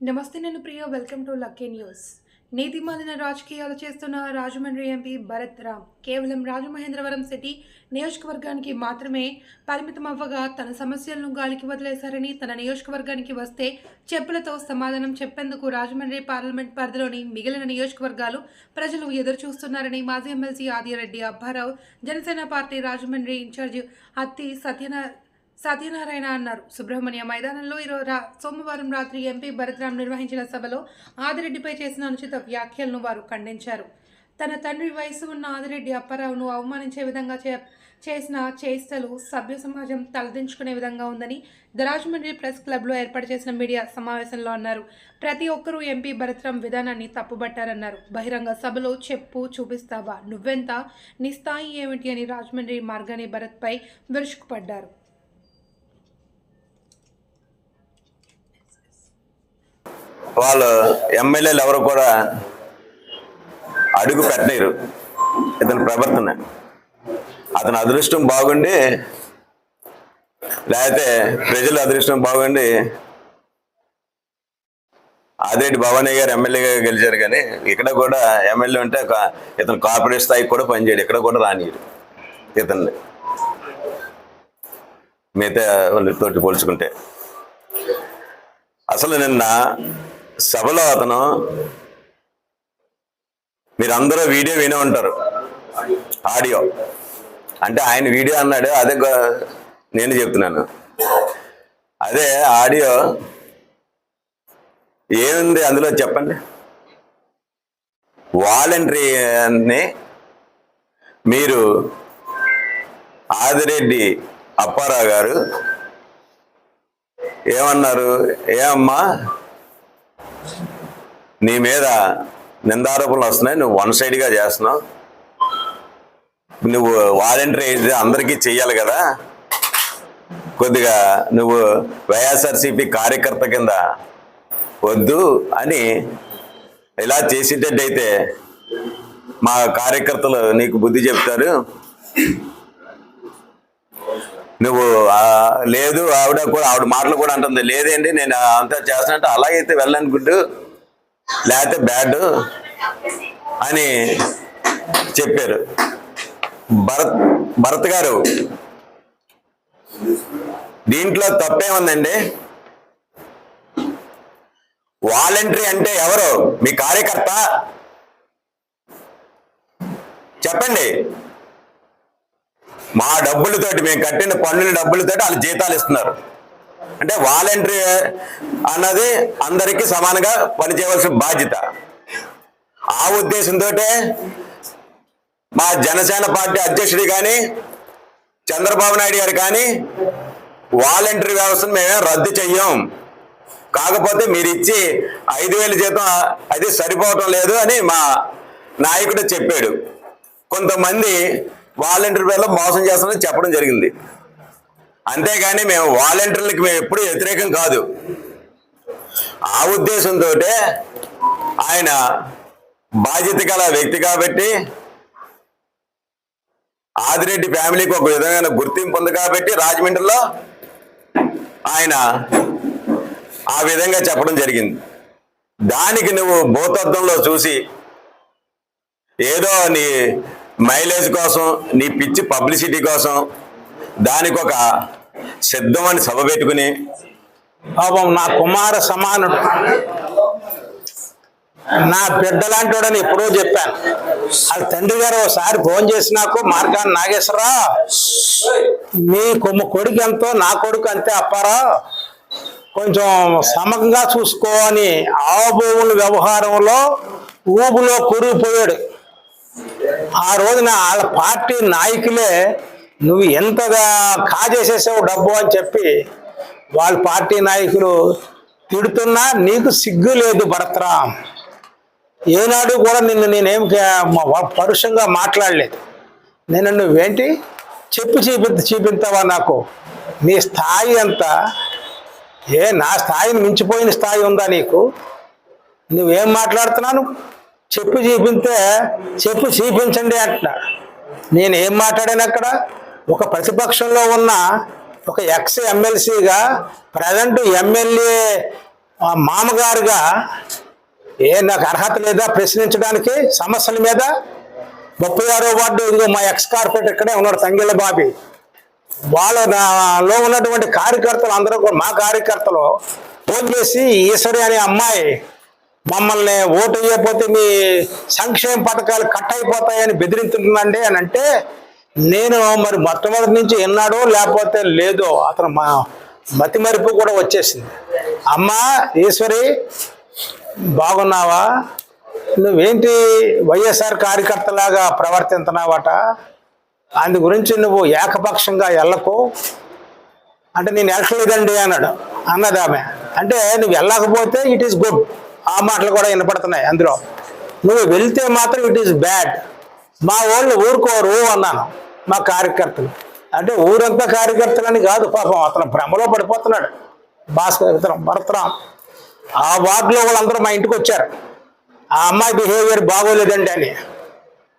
నమస్తే నేను Priya welcome to lucky news నీతి మాలిన రాజకీయాలు చేస్తున్న రాజమండ్రి ఎంపీ భరత్ రామ్ కేవలం రాజమహేంద్రవరం సిటీ నియోజకవర్గానికి మాత్రమే పరిమితం అవ్వగా తన సమస్యలను గాలికి వదిలేశారని తన నియోజకవర్గానికి వస్తే చెప్పులతో సమాధానం చెప్పేందుకు రాజమండ్రి పార్లమెంట్ పరిధిలోని మిగిలిన నియోజకవర్గాలు ప్రజలు ఎదురు చూస్తున్నారని మాజీ MLC Adireddy Abbarao Janasena party Rajahmundry incharge Atti Satyanarayana Satyanarayana అన్నారు. సుబ్రహ్మణ్య మైదానంలో ఈరోజు సోమవారం రాత్రి ఎంపీ భరత్రామ్ నిర్వహించిన సభలో ఆదిరెడ్డిపై చేసిన అనుచిత వ్యాఖ్యలను వారు ఖండించారు. తన తండ్రి వయసు ఉన్న ఆదిరెడ్డి అప్పారావును అవమానించే విధంగా చే చేసిన చేష్టలు సభ్య సమాజం తలదించుకునే విధంగా ఉందని ద రాజమండ్రి ప్రెస్ క్లబ్లో ఏర్పాటు చేసిన మీడియా సమావేశంలో అన్నారు. ప్రతి ఒక్కరూ ఎంపీ భరతరామ్ విధానాన్ని తప్పుబట్టారన్నారు. బహిరంగ సభలో చెప్పు చూపిస్తావా? నువ్వెంత? నీ స్థాయి ఏమిటి? అని రాజమండ్రి మార్గాని భరత్పై విరుచుకుపడ్డారు. వాళ్ళు ఎమ్మెల్యేలు ఎవరు కూడా అడుగు పెట్టలేరు. ఇతని ప్రవర్తన. అతని అదృష్టం బాగుండి లేకపోతే ప్రజల అదృష్టం బాగుండి ఆదిరెడ్డి భవానీ గారు ఎమ్మెల్యేగా గెలిచారు కానీ ఇక్కడ కూడా ఎమ్మెల్యే ఉంటే ఇతను కార్పొరేట్ స్థాయికి కూడా పనిచేయడు. ఇక్కడ కూడా రానియరు ఇతన్ని. మిగతా వాళ్ళతోటి పోల్చుకుంటే. అసలు నిన్న సభలో అతను మీరందరూ వీడియో వినే ఉంటారు. ఆడియో. అంటే ఆయన వీడియో అన్నాడు అదే నేను చెప్తున్నాను. అదే ఆడియో. ఏముంది అందులో చెప్పండి? వాలంటరీని మీరు ఆదిరెడ్డి అప్పారావు గారు ఏమన్నారు? ఏమమ్మా? నీ మీద నిందారోపణలు వస్తున్నాయి. నువ్వు వన్ సైడ్గా చేస్తున్నావు. నువ్వు వాలంటీర్ అయితే అందరికీ చెయ్యాలి కదా. కొద్దిగా నువ్వు వైఎస్ఆర్సీపీ కార్యకర్త కింద వద్దు అని ఇలా చేసేటట్టయితే మా కార్యకర్తలు నీకు బుద్ధి చెప్తారు. నువ్వు లేదు ఆవిడ కూడా ఆవిడ మాటలు కూడా అంటుంది. లేదండి నేను అంతా చేస్తున్నట్టు అలాగైతే వెళ్ళనుకుంటూ లేకపోతే బ్యాడ్ అని చెప్పారు. భరత్ భరత్ గారు దీంట్లో తప్పేముందండి? వాలంటరీ అంటే ఎవరు? మీ కార్యకర్త? చెప్పండి. మా డబ్బులతోటి మేము కట్టిన పన్నుల డబ్బులతోటి వాళ్ళు జీతాలు ఇస్తున్నారు. అంటే వాలంటరీ అన్నది అందరికీ సమానంగా పనిచేయవలసిన బాధ్యత. ఆ ఉద్దేశంతో మా జనసేన పార్టీ అధ్యక్షుడు కానీ చంద్రబాబు నాయుడు గారు కానీ వాలంటరీ వ్యవస్థను మేమేం రద్దు చెయ్యం. కాకపోతే మీరు ఇచ్చి ఐదు వేల జీతం అది సరిపోవటం లేదు అని మా నాయకుడు చెప్పాడు. కొంతమంది వాలంటీర్ పేర్లో మోసం చేస్తామని చెప్పడం జరిగింది. అంతేగాని మేము వాలంటీర్లకి మేము ఎప్పుడూ వ్యతిరేకం కాదు. ఆ ఉద్దేశంతో ఆయన బాధ్యత గల వ్యక్తి కాబట్టి ఆదిరెడ్డి ఫ్యామిలీకి ఒక విధమైన గుర్తింపు ఉంది కాబట్టి రాజమండ్రిలో ఆయన ఆ విధంగా చెప్పడం జరిగింది. దానికి నువ్వు భూతత్వంలో చూసి ఏదో నీ మైలేజ్ కోసం నీ పిచ్చి పబ్లిసిటీ కోసం దానికి ఒక సిద్ధమని సభ పెట్టుకుని పాపం నా కుమార సమానుడు నా బిడ్డలాంటోడని ఎప్పుడో చెప్పాను. వాళ్ళ తండ్రి గారు ఒకసారి ఫోన్ చేసి నాకు మార్గాన్ని నాగేశ్వరా నీ కొమ్మ కొడుకు ఎంతో నా కొడుకు అంతే అప్పారా కొంచెం సమకంగా చూసుకో అని ఆవభూముల వ్యవహారంలో ఊబులో కూరుకుపోయాడు. ఆ రోజున వాళ్ళ పార్టీ నాయకులే నువ్వు ఎంతగా కాజేసేసావు డబ్బు అని చెప్పి వాళ్ళ పార్టీ నాయకులు తిడుతున్నా నీకు సిగ్గు లేదు భరత్రామ్ ఏనాడు కూడా నిన్ను నేనేం పరుషంగా మాట్లాడలేదు. నేను నువ్వేంటి చెప్పు చూపి చూపించావా నాకు? నీ స్థాయి అంతా ఏ నా స్థాయిని మించిపోయిన స్థాయి ఉందా నీకు? నువ్వేం మాట్లాడుతున్నాను చెప్పు చూపిస్తే చెప్పు చూపించండి అంటున్నా నేను ఏం మాట్లాడాను అక్కడ? ఒక ప్రతిపక్షంలో ఉన్న ఒక ఎక్స్ ఎమ్మెల్సీగా ప్రజెంట్ ఎమ్మెల్యే మామగారుగా ఏ నాకు అర్హత లేదా ప్రశ్నించడానికి సమస్యల మీద ముప్పై ఆరో వార్డు ఇదిగో మా ఎక్స్ కార్పొరేట్ ఇక్కడే ఉన్నాడు తంగిళ్ళ బాబీ. వాళ్ళ ఉన్నటువంటి కార్యకర్తలు అందరూ కూడా మా కార్యకర్తలు ఫోన్ చేసి ఈశ్వరి అనే అమ్మాయి మమ్మల్ని ఓటు వేయకపోతే మీ సంక్షేమ పథకాలు కట్ అయిపోతాయని బెదిరింటుందండి అని అంటే నేను మరి మొట్టమొదటి నుంచి విన్నాడో లేకపోతే లేదో అతను మా మతి మరుపు కూడా వచ్చేసింది. అమ్మ ఈశ్వరి బాగున్నావా? నువ్వేంటి వైఎస్ఆర్ కార్యకర్తలాగా ప్రవర్తించినావట? అందు గురించి నువ్వు ఏకపక్షంగా వెళ్ళకు అంటే నేను వెళ్ళలేదండి అన్నాడు అన్నది ఆమె. అంటే నువ్వు వెళ్ళకపోతే ఇట్ ఈస్ గుడ్ ఆ మాటలు కూడా వినపడుతున్నాయి అందులో. నువ్వు వెళ్తే మాత్రం ఇట్ ఈస్ బ్యాడ్ మా వాళ్ళు ఊరుకోరు అన్నాను. మా కార్యకర్తలు. అంటే ఊరంతా కార్యకర్తలని కాదు పాపం అతను భ్రమలో పడిపోతున్నాడు. భాస్కర్ ఇతరం భరతరాం ఆ వార్డులో వాళ్ళందరూ మా ఇంటికి వచ్చారు. ఆ అమ్మాయి బిహేవియర్ బాగోలేదండి అని.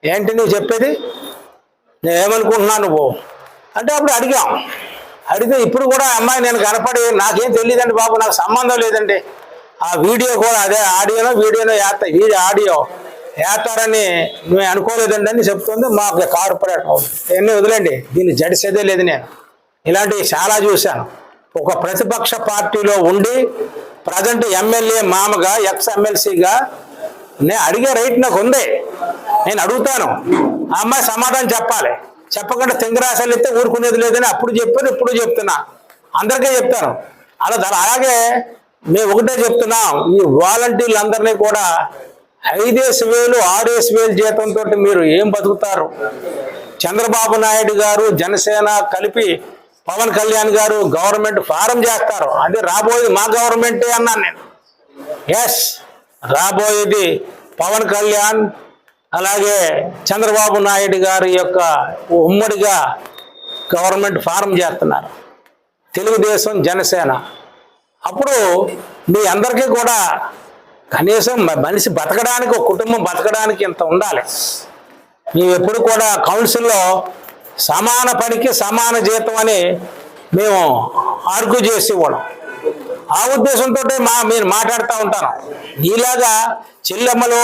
ఏంటి నువ్వు చెప్పేది? నేను ఏమనుకుంటున్నాను నువ్వు? అంటే అప్పుడు అడిగాం. అడిగితే ఇప్పుడు కూడా అమ్మాయి నేను కనపడి నాకేం తెలియదండి బాబు నాకు సంబంధం లేదండి. ఆ వీడియో కూడా అదే ఆడియోనో వీడియోనో వేస్తా వీడియో ఆడియో వేస్తారని మేము అనుకోలేదండి అని చెప్తుంది. మాకు కార్పొరేట్ ఎన్ని వదిలేండి. దీన్ని జడిసేదే లేదు నేను. ఇలాంటివి చాలా చూశాను. ఒక ప్రతిపక్ష పార్టీలో ఉండి ప్రజెంట్ ఎమ్మెల్యే మామగా ఎక్స్ ఎమ్మెల్సీగా నేను అడిగే రైట్ నాకు ఉంది. నేను అడుగుతాను. ఆ అమ్మాయి సమాధానం చెప్పాలి. చెప్పకుండా తింగరాశాలు ఇస్తే ఊరుకునేది లేదని అప్పుడు చెప్పాను ఇప్పుడు చెప్తున్నా. అందరికీ చెప్తాను. అలా అలాగే మేము ఒకటే చెప్తున్నాం. ఈ వాలంటీర్లు అందరినీ కూడా ఐదేసి వేలు ఆరేసి వేలు జీతంతో మీరు ఏం బతుకుతారు? చంద్రబాబు నాయుడు గారు జనసేన కలిపి పవన్ కళ్యాణ్ గారు గవర్నమెంట్ ఫారం చేస్తారు. అది రాబోయేది మా గవర్నమెంటే అన్నాను నేను. ఎస్ రాబోయేది పవన్ కళ్యాణ్ అలాగే చంద్రబాబు నాయుడు గారి యొక్క ఉమ్మడిగా గవర్నమెంట్ ఫారం చేస్తున్నారు. తెలుగుదేశం జనసేన. అప్పుడు మీ అందరికీ కూడా కనీసం మనిషి బతకడానికి ఒక కుటుంబం బతకడానికి ఇంత ఉండాలి. మేము ఎప్పుడు కూడా కౌన్సిల్లో సమాన పనికి సమాన జీతం అని మేము ఆర్గ్యూ చేసేవాళ్ళం ఆ ఉద్దేశంతో మా మీరు మాట్లాడుతూ ఉంటాను. నీలాగా చెల్లెమ్మలు